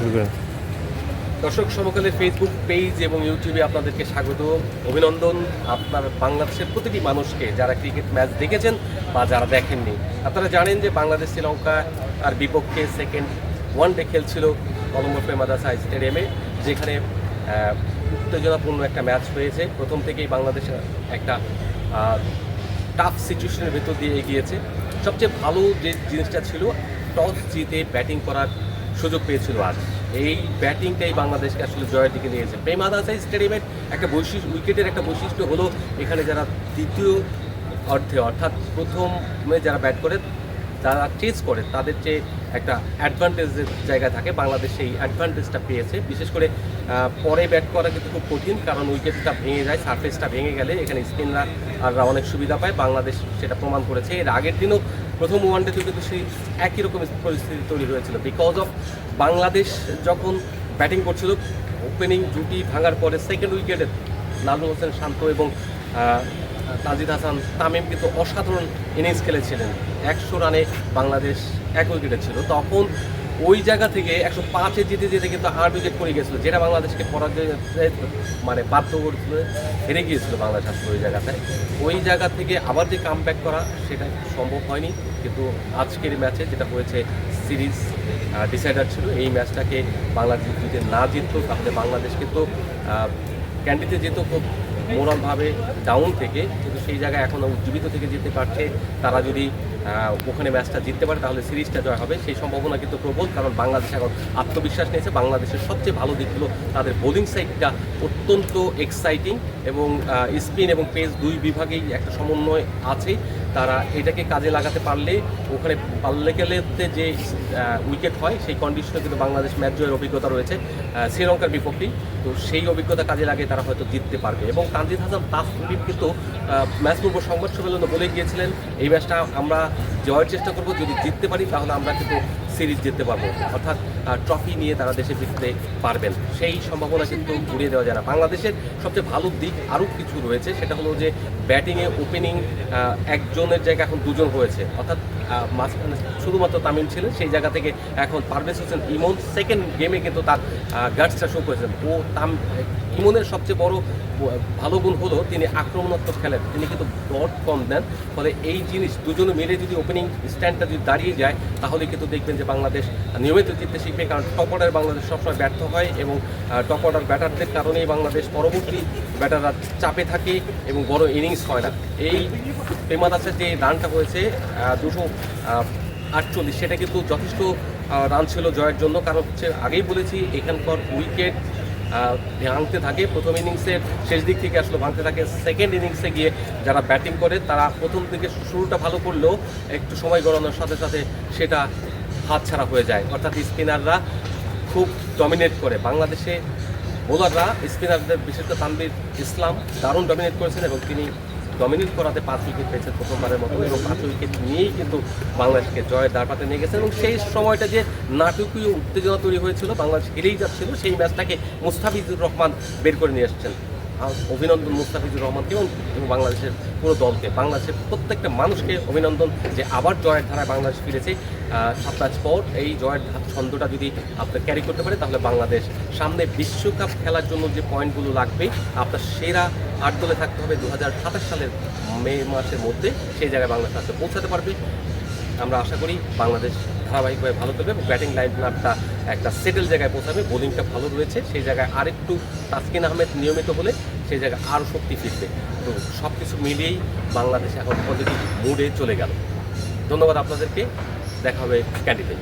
শুরু করেন দর্শক, সমকালের ফেসবুক পেজ এবং ইউটিউবে আপনাদেরকে স্বাগত, অভিনন্দন। আপনার বাংলাদেশের প্রতিটি মানুষকে, যারা ক্রিকেট ম্যাচ দেখেছেন বা যারা দেখেননি, আপনারা জানেন যে বাংলাদেশ, শ্রীলঙ্কা আর বিপক্ষে সেকেন্ড ওয়ান ডে খেলছিল কলম্বো প্রেমাদাসা স্টেডিয়ামে, যেখানে উত্তেজনাপূর্ণ একটা ম্যাচ হয়েছে। প্রথম থেকেই বাংলাদেশ একটা টাফ সিচুয়েশনের ভেতর দিয়ে এগিয়েছে। সবচেয়ে ভালো যে জিনিসটা ছিল, টস জিতে ব্যাটিং করার সুযোগ পেয়েছিল আজ। এই ব্যাটিংটাই বাংলাদেশকে আসলে জয়ের দিকে নিয়েছে প্রেমাদাসা স্টেডিয়ামের একটা বৈশিষ্ট্য, উইকেটের একটা বৈশিষ্ট্য হলো এখানে যারা দ্বিতীয় অর্ধে, অর্থাৎ প্রথমে যারা ব্যাট করে, যারা চেস করে, তাদের যে একটা অ্যাডভান্টেজের জায়গা থাকে, বাংলাদেশ সেই অ্যাডভান্টেজটা পেয়েছে। বিশেষ করে পরে ব্যাট করা কিন্তু খুব কঠিন, কারণ উইকেটটা ভেঙে যায় সারফেসটা ভেঙে গেলে এখানে স্পিনরা আররা অনেক সুবিধা পায়। বাংলাদেশ সেটা প্রমাণ করেছে। এর আগের দিনও প্রথম ওয়ানডেতেও কিন্তু সেই একই রকম পরিস্থিতি তৈরি হয়েছিল। বিকজ অফ বাংলাদেশ যখন ব্যাটিং করছিল ওপেনিং জুটি ভাঙার পরে সেকেন্ড উইকেটে নাজমুল হোসেন শান্ত এবং তাজিদ হাসান তামিম কিন্তু অসাধারণ ইনিংস খেলেছিলেন। একশো রানে বাংলাদেশ এক উইকেটে ছিল। তখন ওই জায়গা থেকে একশো পাঁচে জিতে যেতে কিন্তু আট উইকেট করে গিয়েছিল যেটা বাংলাদেশকে পরাজয় মানে বাধ্য করছিল হেরে গিয়েছিল বাংলাদেশ আসলে ওই জায়গাটায় ওই জায়গা থেকে আবার যে কাম ব্যাক করা সেটা সম্ভব হয়নি কিন্তু আজকের ম্যাচে যেটা হয়েছে সিরিজ ডিসাইডার ছিল এই ম্যাচটাকে বাংলাদেশ যদি না জিততো তাহলে বাংলাদেশ কিন্তু আহ, ক্যান্ডিতে যেত খুব মোরালভাবে ডাউন থেকে কিন্তু সেই জায়গায় এখনও উজ্জীবিত থেকে যেতে পারছে তারা যদি ওখানে ম্যাচটা জিততে পারে, তাহলে সিরিজটা জয় হবে। সেই সম্ভাবনা কিন্তু প্রবল, কারণ বাংলাদেশ এখন আত্মবিশ্বাস নিয়েছে। বাংলাদেশের সবচেয়ে ভালো দিকগুলো তাদের বোলিং সাইডটা অত্যন্ত এক্সাইটিং এবং স্পিন এবং পেস দুই বিভাগেই একটা সমন্বয় আছে তারা এটাকে কাজে লাগাতে পারলে ওখানে পাল্লে গেলেতে যে উইকেট হয়, সেই কন্ডিশনে কিন্তু বাংলাদেশ ম্যাচ জয়ের অভিজ্ঞতা রয়েছে শ্রীলঙ্কার বিপক্ষে তো সেই অভিজ্ঞতা কাজে লাগে তারা হয়তো জিততে পারবে। এবং তানজিদ হাসান তাসফিফ কিন্তু ম্যাচ পূর্ব সংবাদ সম্মেলনে বলে গিয়েছিলেন, এই ম্যাচটা আমরা জয়ের চেষ্টা করব, যদি জিততে পারি, তাহলে আমরা কিন্তু সিরিজ জিততে পারব। অর্থাৎ ট্রফি নিয়ে তারা দেশে ফিরতে পারবেন। সেই সম্ভাবনা কিন্তু ঘুরিয়ে দেওয়া যায় না। বাংলাদেশের সবচেয়ে ভালো দিক আরও কিছু রয়েছে। সেটা হলো যে ব্যাটিংয়ে ওপেনিং একজনের জায়গায় এখন দুজন হয়েছে। অর্থাৎ শুধুমাত্র তামিম ছিলেন, সেই জায়গা থেকে এখন পারভেজ হোসেন ইমন সেকেন্ড গেমে কিন্তু তার গার্ডসটা শো করেছেন। ও তাম ইমনের সবচেয়ে বড় ভালো গুণ হলো তিনি আক্রমণাত্মক খেলেন। তিনি কিন্তু ডট কম দেন। ফলে এই জিনিস দুজনে মিলে যদি ওপেনিং স্ট্যান্ডটা যদি দাঁড়িয়ে যায়, তাহলে কিন্তু দেখবেন যে বাংলাদেশ নিয়মিত জিততে শিখবে। কারণ টপ অর্ডার বাংলাদেশ সবসময় ব্যর্থ হয় এবং টপ অর্ডার ব্যাটারদের কারণেই বাংলাদেশ পরবর্তী ব্যাটাররা চাপে থাকে এবং বড় ইনিংস হয় না। এই প্রেমাদাসের যে রানটা হয়েছে দুশো আটচল্লিশ। সেটা কিন্তু যথেষ্ট রান ছিল জয়ের জন্য। কারণ হচ্ছে আগেই বলেছি, এখানকার উইকেট ভাঙতে থাকে। প্রথম ইনিংসের শেষ দিক থেকে আসলে ভাঙতে থাকে। সেকেন্ড ইনিংসে গিয়ে যারা ব্যাটিং করে, তারা প্রথম দিকে শুরুটা ভালো করলেও একটু সময় গড়ানোর সাথে সাথে সেটা হাতছাড়া হয়ে যায়। অর্থাৎ স্পিনাররা খুব ডমিনেট করে। বাংলাদেশে বোলাররা স্পিনারদের বিশেষ করে তানবির ইসলাম দারুণ ডমিনেট করেছেন এবং তিনি ডমিনেট করাতে পাঁচ উইকেট পেয়েছে প্রথমবারের মতো এবং পাঁচ উইকেট নিয়েই কিন্তু বাংলাদেশকে জয় দ্বারপাতে নিয়ে গেছে এবং সেই সময়টা যে নাটকীয় উত্তেজনা তৈরি হয়েছিল, বাংলাদেশ হেরেই যাচ্ছিল, সেই ম্যাচটাকে মুস্তাফিজুর রহমান বের করে নিয়ে এসেছেন। অভিনন্দন মুস্তাফিজুর রহমানকে এবং বাংলাদেশের পুরো দলকে, বাংলাদেশের প্রত্যেকটা মানুষকে অভিনন্দন যে আবার জয়ের ধারায় বাংলাদেশ ফিরেছে। সাত ম্যাচ পর এই জয়ের ছন্দটা যদি আপনার ক্যারি করতে পারে তাহলে বাংলাদেশ সামনে বিশ্বকাপ খেলার জন্য যে পয়েন্টগুলো লাগবে, আপনার সেরা আট দলে থাকতে হবে দু হাজার সাতাশ সালের মে মাসের মধ্যে। সেই জায়গায় বাংলাদেশ আসতে পৌঁছাতে পারবে। আমরা আশা করি বাংলাদেশ ধারাবাহিকভাবে ভালো করবে এবং ব্যাটিং লাইন আপটা একটা সেটেল জায়গায় পৌঁছাবে। বোলিংটা ভালো রয়েছে। সেই জায়গায় আরেকটু তাসকিন আহমেদ নিয়মিত হলে সেই জায়গায় আরও শক্তি ফিরবে। তো সব কিছু মিলিয়েই বাংলাদেশ এখন পজিটিভ মুডে চলে গেল। ধন্যবাদ আপনাদেরকে। দেখা হবে ক্যান্ডিডেট